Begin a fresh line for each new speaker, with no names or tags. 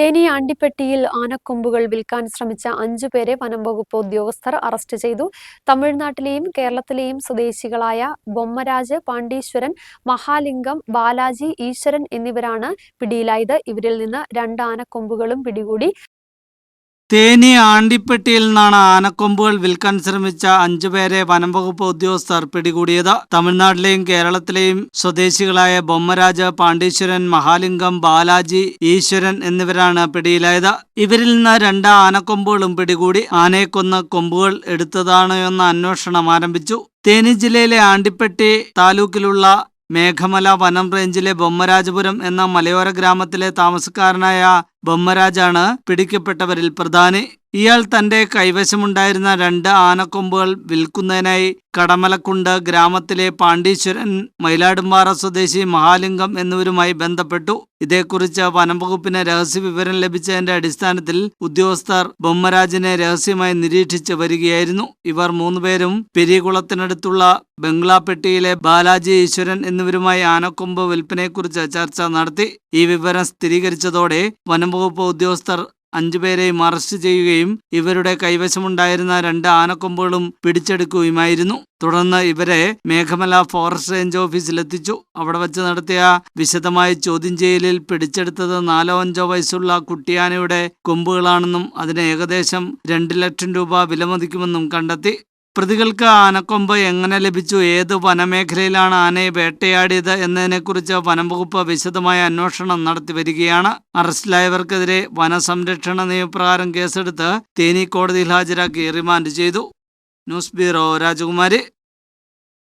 തേനി ആണ്ടിപ്പെട്ടിയിൽ ആനക്കൊമ്പുകൾ വിൽക്കാൻ ശ്രമിച്ച അഞ്ചു പേരെ വനം വകുപ്പ് ഉദ്യോഗസ്ഥർ അറസ്റ്റ് ചെയ്തു. തമിഴ്നാട്ടിലെയും കേരളത്തിലെയും സ്വദേശികളായ ബൊമ്മരാജ് പാണ്ഡീശ്വരൻ മഹാലിംഗം ബാലാജി ഈശ്വരൻ എന്നിവരാണ് പിടിയിലായത്. ഇവരിൽ നിന്ന് രണ്ട് ആനക്കൊമ്പുകളും പിടികൂടി.
തേനി ആണ്ടിപ്പെട്ടിയിൽ നിന്നാണ് ആനക്കൊമ്പുകൾ വിൽക്കാൻ ശ്രമിച്ച അഞ്ചുപേരെ വനംവകുപ്പ് ഉദ്യോഗസ്ഥർ പിടികൂടിയത്. തമിഴ്നാട്ടിലെയും കേരളത്തിലെയും സ്വദേശികളായ ബൊമ്മരാജ് പാണ്ഡീശ്വരൻ മഹാലിംഗം ബാലാജി ഈശ്വരൻ എന്നിവരാണ് പിടിയിലായത്. ഇവരിൽ നിന്ന് രണ്ട് ആനക്കൊമ്പുകളും പിടികൂടി ആനയെക്കൊന്ന് കൊമ്പുകൾ എടുത്തതാണോ എന്ന അന്വേഷണം ആരംഭിച്ചു. തേനി ജില്ലയിലെ ആണ്ടിപ്പെട്ടി താലൂക്കിലുള്ള മേഘമല വനം റേഞ്ചിലെ ബൊമ്മരാജപുരം എന്ന മലയോര ഗ്രാമത്തിലെ താമസക്കാരനായ ബൊമ്മരാജാണ് പിടിക്കപ്പെട്ടവരിൽ പ്രധാനി. ഇയാൾ തന്റെ കൈവശമുണ്ടായിരുന്ന രണ്ട് ആനക്കൊമ്പുകൾ വിൽക്കുന്നതിനായി കടമലക്കുണ്ട് ഗ്രാമത്തിലെ പാണ്ഡീശ്വരൻ മയിലാടുംപാറ സ്വദേശി മഹാലിംഗം എന്നിവരുമായി ബന്ധപ്പെട്ടു. ഇതേക്കുറിച്ച് വനംവകുപ്പിന് രഹസ്യ വിവരം ലഭിച്ചതിന്റെ അടിസ്ഥാനത്തിൽ ഉദ്യോഗസ്ഥർ ബൊമ്മരാജിനെ രഹസ്യമായി നിരീക്ഷിച്ച് വരികയായിരുന്നു. ഇവർ മൂന്നുപേരും പെരിയകുളത്തിനടുത്തുള്ള ബംഗ്ലാപ്പെട്ടിയിലെ ബാലാജി ഈശ്വരൻ എന്നിവരുമായി ആനക്കൊമ്പ് വിൽപ്പനയെക്കുറിച്ച് ചർച്ച നടത്തി. ഈ വിവരം സ്ഥിരീകരിച്ചതോടെ വനംവകുപ്പ് ഉദ്യോഗസ്ഥർ അഞ്ചുപേരെയും അറസ്റ്റ് ചെയ്യുകയും ഇവരുടെ കൈവശമുണ്ടായിരുന്ന രണ്ട് ആനക്കൊമ്പുകളും പിടിച്ചെടുക്കുകയുമായിരുന്നു. തുടർന്ന് ഇവരെ മേഘമല ഫോറസ്റ്റ് റേഞ്ച് ഓഫീസിലെത്തിച്ചു. അവിടെ വച്ച് നടത്തിയ വിശദമായ ചോദ്യം ചെയ്യലിൽ പിടിച്ചെടുത്തത് നാലോ അഞ്ചോ വയസ്സുള്ള കുട്ടിയാനയുടെ കൊമ്പുകളാണെന്നും അതിന് ഏകദേശം രണ്ട് ലക്ഷം രൂപ വിലമതിക്കുമെന്നും കണ്ടെത്തി. പ്രതികൾക്ക് ആനക്കൊമ്പ് എങ്ങനെ ലഭിച്ചു? ഏത് വനമേഖലയിലാണ് ആനയെ വേട്ടയാടിയത് എന്നതിനെക്കുറിച്ച് വനംവകുപ്പ് വിശദമായ അന്വേഷണം നടത്തി വരികയാണ്. അറസ്റ്റിലായവർക്കെതിരെ വനസംരക്ഷണ നിയമപ്രകാരം കേസെടുത്ത് തേനി കോടതിയിൽ ഹാജരാക്കി റിമാൻഡ് ചെയ്തു. ന്യൂസ് ബ്യൂറോ രാജകുമാരി.